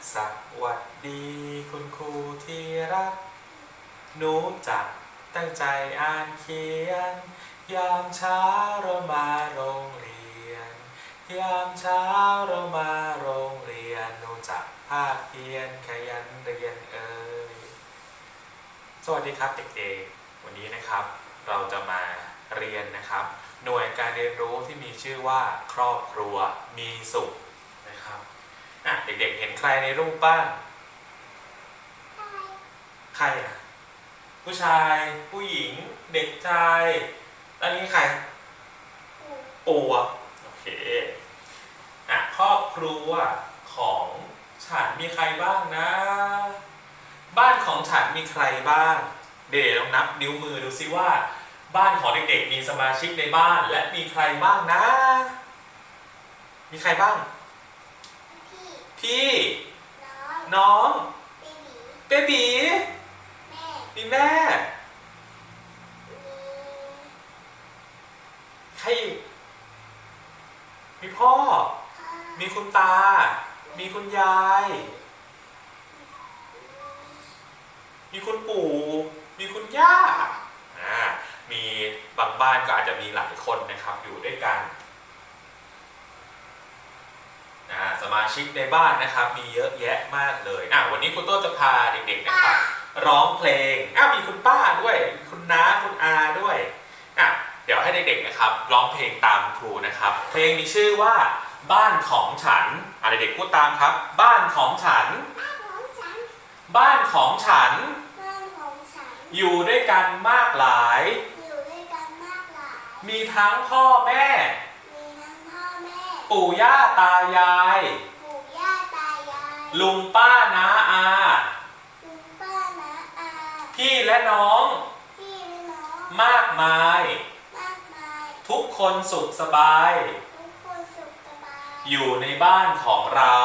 สวัสดีคุณครูที่รัก หนูจะตั้งใจอ่านเขียน ยามเช้าเรามาโรงเรียน ยามเช้าเรามาโรงเรียน หนูจะภาคเพียนขยันเรียนเอ่ยสวัสดีครับเด็กๆ วันนี้นะครับ เราจะมาเรียนนะครับ หน่วยการเรียนรู้ที่มีชื่อว่าครอบครัวมีสุขนะครับ อะเด็กๆเห็นใครในรูปบ้างใครอะผู้ชาย ผู้หญิง เด็กชายแล้วนี่ใครปู่อะโอเคอะครอบครัวของฉันมีใครบ้างนะ บ้านของฉันมีใครบ้าง เดี๋ยวลองนับนิ้วมือดูซิว่า บ้านของเด็กๆมีสมาชิกในบ้านและมีใครบ้างนะ มีใครบ้าง พี่ น้อง เบบีมีแม่ ใครอีกมีพ่อ มีคุณตา มีคุณยาย มีคุณปู่ มีคุณย่า อ่า มีบางบ้านก็อาจจะมีหลายคนนะครับอยู่ด้วยกัน อ่าสมาชิกในบ้านนะครับ มีเยอะแยะมากเลยอ่าวันนี้คุณโต้จะพาเด็กๆนะครับ ร้องเพลงอ้าวมีคุณป้าด้วย คุณน้าคุณอาด้วยอะเดี๋ยวให้เด็กๆนะครับร้องเพลงตามครูนะครับ เพลงมีชื่อว่า บ้านของฉันอะเด็กๆพูดตามครับ บ้านของฉัน บ้านของฉัน อยู่ด้วยกันมากหลาย มีทั้งพ่อแม่ ปู่ย่าตายายลุงป้าน้าอาพี่และน้องมากมายทุกคนสุขสบายอยู่ในบ้านของเรา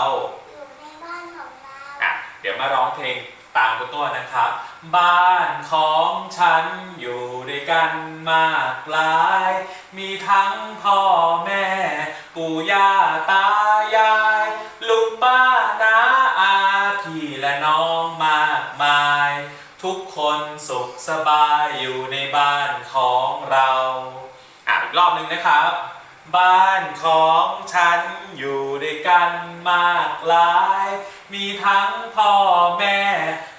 อะเดี๋ยวมาร้องเพลงตามคุณตัวนะครับ บ้านของฉันอยู่ด้วยกันมากหลาย มีทั้งพ่อแม่ ปู่ย่าตายาย ลุงป้าน้าอาพี่และน้องมากมาย ทุกคนสุขสบายอยู่ในบ้านของเราอะอีกรอบหนึ่งนะครับ บ้านของฉันอยู่ด้วยกันมากหลาย มีทั้งพ่อแม่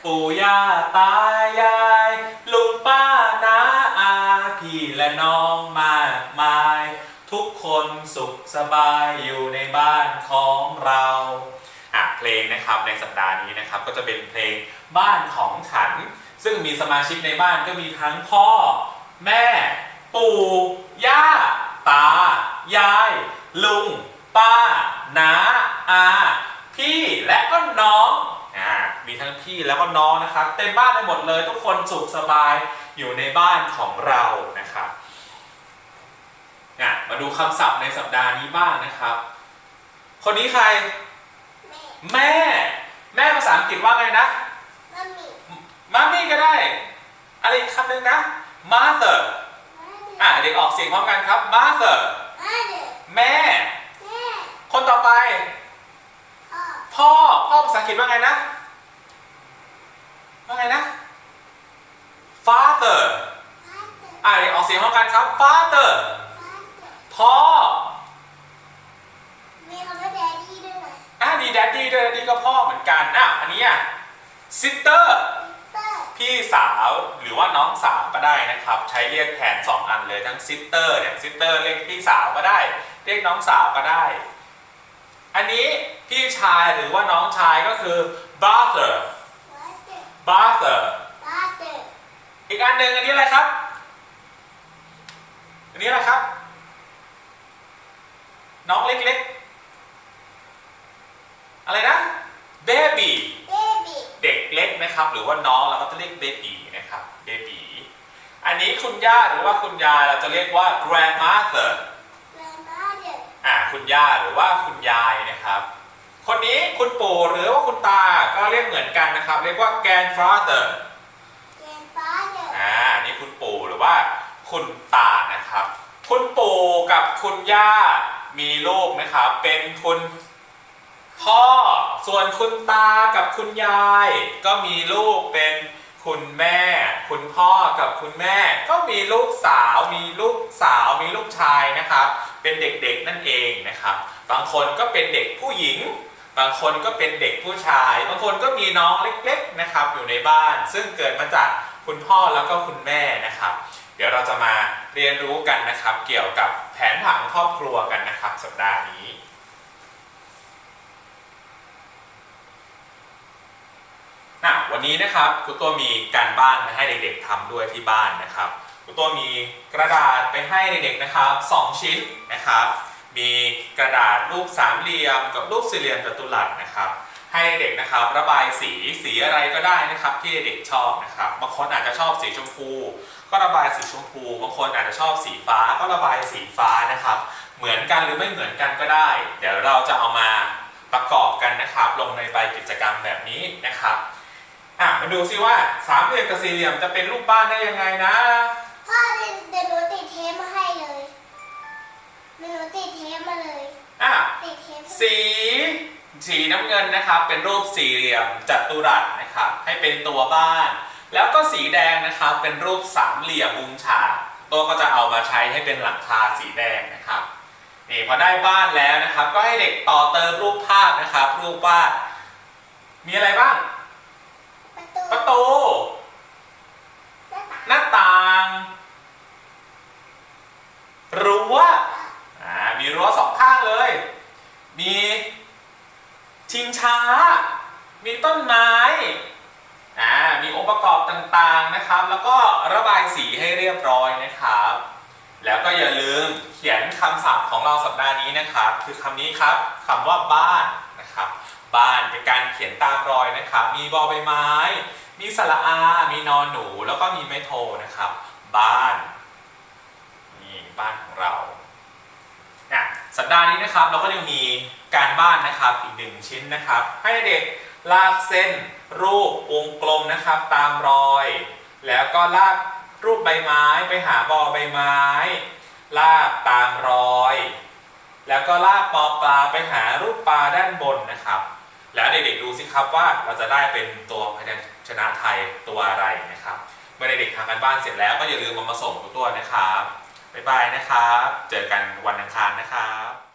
ปู่ย่าตายาย ลุงป้าน้าอาพี่และน้องมา คนสุขสบายอยู่ในบ้านของเราอะเพลงนะครับในสัปดาห์นี้นะครับก็จะเป็นเพลงบ้านของฉัน ซึ่งมีสมาชิกในบ้านก็มีทั้งพ่อ แม่ ปู่ ย่า ตา ยาย ลุง ป้า น้า อา พี่และก็น้องอ่ามีทั้งพี่แล้วก็น้องนะครับเต็มบ้านไปหมดเลยทุกคนสุขสบายอยู่ในบ้านของเรานะครับ อะมาดูคำศัพท์ในสัปดาห์นี้บ้างนะครับ คนนี้ใคร แม่ แม่ภาษาอังกฤษว่าไงนะมามี่ก็ได้ อะไรอีกคำหนึ่งนะ mother อะเด็กออกเสียงพร้อมกันครับ mother แม่ คนต่อไป พ่อ พ่อภาษาอังกฤษว่าไงนะ ว่าไงนะ father อะเด็กออกเสียงพร้อมกันครับ father พ่อมีคำว่าแดดดี้ด้วยนะอะดี daddy ด้วย daddy ก็พ่อเหมือนกันอะอันนี้อะ sister เตอร์พี่สาวหรือว่าน้องสาวก็ได้นะครับ ใช้เรียกแทน 2 อันเลยทั้งซิสเตอร์เนี่ยซิสเตอร์เรียกพี่สาวก็ได้ เรียกน้องสาวก็ได้ อันนี้พี่ชายหรือว่าน้องชายก็คือ brother วัตเตอร์ brother บัตเตอร์อีกอันหนึ่งอันนี้อะไรครับ อันนี้อะไรครับ น้องเล็กๆ อะไรนะ baby เบบี้เด็กเล็กนะครับ หรือว่าน้องเราก็จะเรียกเบบีนะครับเบบีอันนี้คุณย่าหรือว่าคุณยายเราจะเรียกว่า grandmother แกรนด์มาเดอร์อ่าคุณย่าหรือว่าคุณยายนะครับ คนนี้คุณปู่หรือว่าคุณตาก็เรียกเหมือนกันนะครับ เรียกว่า grandfather แกรนด์ฟาเดอร์อ่านี่คุณปู่หรือว่าคุณตานะครับ คุณปู่กับคุณย่า มีลูกนะครับเป็นคุณพพ่อส่วนคุณตากับคุณยาย ก็มีลูกเป็นคุณแม่ คุณพ่อกับคุณแม่ ก็มีลูกสาว มีลูกสาว มีลูกชายนะครับ เป็นเด็กๆนั่นเองนะครับ บางคนก็เป็นเด็กผู้หญิง บางคนก็เป็นเด็กผู้ชาย บางคนก็มีน้องเล็กๆนะครับ อยู่ในบ้าน ซึ่งเกิดมาจากคุณพ่อแล้วก็คุณแม่นะครับ เดี๋ยวเราจะมาเรียนรู้กันนะครับ เกี่ยวกับ แผนผังครอบครัวกันนะครับ สัปดาห์นี้อะวันนี้นะครับครูตัวมีการบ้านมาให้เด็กๆทำด้วยที่บ้านนะครับครูตัวมีกระดาษไปให้เด็กๆนะครับสองชิ้นนะครับ มีกระดาษรูปสามเหลี่ยม กับรูปสี่เหลี่ยมจัตุรัสนะครับให้เด็กนะครับระบายสีสีอะไรก็ได้นะครับที่เด็กชอบนะครับบางคนอาจจะชอบสีชมพู ก็ระบายสีชมพู บางคนอาจจะชอบสีฟ้าก็ระบายสีฟ้านะครับ เหมือนกันหรือไม่เหมือนกันก็ได้ เดี๋ยวเราจะเอามาประกอบกันนะครับ ลงในใบกิจกรรมแบบนี้นะครับอะมาดูซิว่าสามเหลี่ยมกับสี่เหลี่ยมจะเป็นรูปบ้านได้ยังไงนะพ่อเดี๋ยวเดี๋ยวหนูติดเทปมาให้เลยเดี๋ยวหนูติดเทปมาเลยอะติดเทปสีสีน้ำเงินนะครับ เป็นรูปสี่เหลี่ยมจัตุรัสนะครับ ให้เป็นตัวบ้าน แล้วก็สีแดงนะครับเป็นรูปสามเหลี่ยมมุมฉากตัวก็จะเอามาใช้ให้เป็นหลังคาสีแดงนะครับนี่พอได้บ้านแล้วนะครับ ก็ให้เด็กต่อเติมรูปภาพนะครับ รูปวาดมีอะไรบ้าง ประตูประตูหน้าต่างหน้าต่างรั้วอ่ามีรั้วสองข้างเลย มีชิงช้า มีต้นไม้ สีให้เรียบร้อยนะครับ แล้วก็อย่าลืมเขียนคำศัพท์ของเราสัปดาห์นี้นะครับ คือคำนี้ครับคำว่าบ้านนะครับ บ้านเป็นการเขียนตามรอยนะครับ มีบอใบไม้ มีสระอา มีนอนหนู แล้วก็มีไม้โทนะครับ บ้านนี่บ้านของเราอะสัปดาห์นี้นะครับเราก็ยังมีการบ้านนะครับอีกหนึ่งชิ้นนะครับ ให้เด็กลากเส้นรูปวงกลมนะครับ ตามรอย แล้วก็ลาก รูปใบไม้ไปหาบอใบไม้ ลากตามรอย แล้วก็ลากปอปลาไปหารูปปลาด้านบนนะครับ แล้วเด็กๆดูสิครับว่าเราจะได้เป็นตัวพยัญชนะไทยตัวอะไรนะครับเมื่อเด็กๆทำกันบ้านเสร็จแล้วก็อย่าลืมเอามาส่งตัวนะครับบ๊ายบายนะครับ เจอกันวันอังคารนะครับ